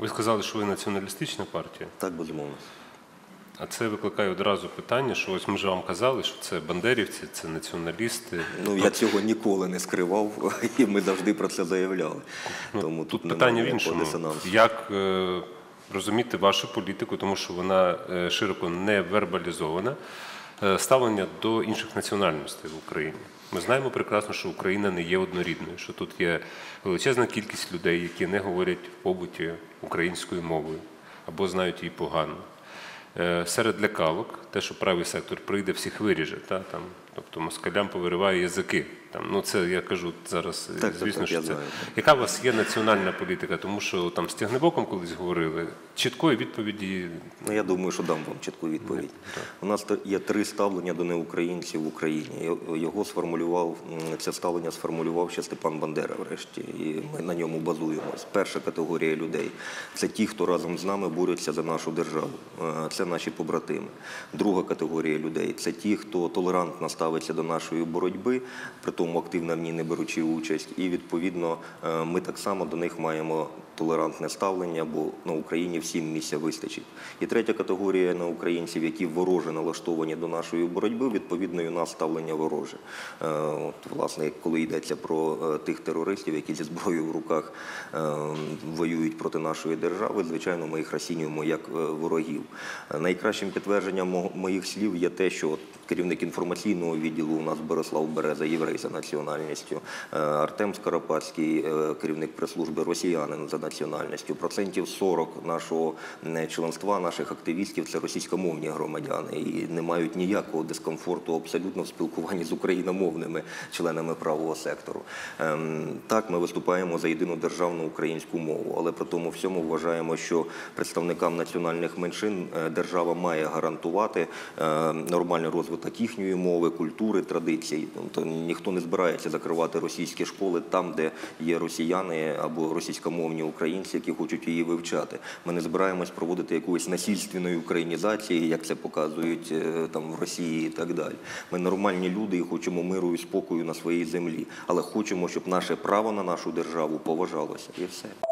Ви сказали, що ви націоналістична партія, Так, безумовно. а це викликає одразу питання, що ось ми ж вам казали, що це бандерівці, це націоналісти. Ну я цього ніколи не скривав, і ми завжди про це заявляли. Тому Ну, Тут питання в іншому. Як е, розуміти вашу політику, тому що вона е, широко не вербалізована, ставлення до інших національностей в Україні? Ми знаємо прекрасно, що Україна не є однорідною, що тут є величезна кількість людей, які не говорять в побуті українською мовою або знають її погано. Е, Серед лякавок, те, що правий сектор прийде, всіх виріже, та, там, тобто москалям повириває язики. Там, ну це я кажу зараз, так, звісно, так, що це. знаю. Яка у вас є національна політика? Тому що там з Тягнебоком колись говорили, чіткої відповіді Ну, я думаю, що дам вам чітку відповідь. У нас є три ставлення до неукраїнців в Україні. Його- сформулював це ставлення сформулював ще Степан Бандера, врешті, і ми на ньому базуємось. Перша категорія людей це ті, хто разом з нами борються за нашу державу. Е, Це наші побратими. Друга категорія людей це ті, хто толерантно ставиться до нашої боротьби, при тому активно в ній не беручи участь. І відповідно е, ми так само до них маємо толерантне ставлення, бо на Україні всім місця вистачить. І третя категорія на українців, які вороже налаштовані до нашої боротьби, відповідно, і у нас ставлення вороже. Е, От, власне, коли йдеться про е, тих терористів, які зі зброєю в руках воюють проти нашої держави, звичайно, ми їх розцінюємо як ворогів. Найкращим підтвердженням моїх слів є те, що керівник інформаційного відділу у нас Борислав Береза, єврей за національністю, е, Артем Скоропадський, е, керівник прес-служби росіянин за національністю. Процентів 40 нашого членства, наших активістів це російськомовні громадяни і не мають ніякого дискомфорту абсолютно в спілкуванні з україномовними членами правого сектору. Ем, Так, ми виступаємо за єдину державну українську мову, але при тому всьому вважаємо, що представникам національних меншин е, держава має гарантувати нормальний розвиток їхньої мови, культури, традицій. Тобто ніхто не збирається закривати російські школи там, де є росіяни або російськомовні українці, які хочуть її вивчати. Ми не збираємось проводити якоїсь насильственної українізації, як це показують е, там в Росії і так далі. Ми нормальні люди і хочемо миру і спокою на своїй землі, але хочемо, щоб наше право на нашу державу поважалося, і все.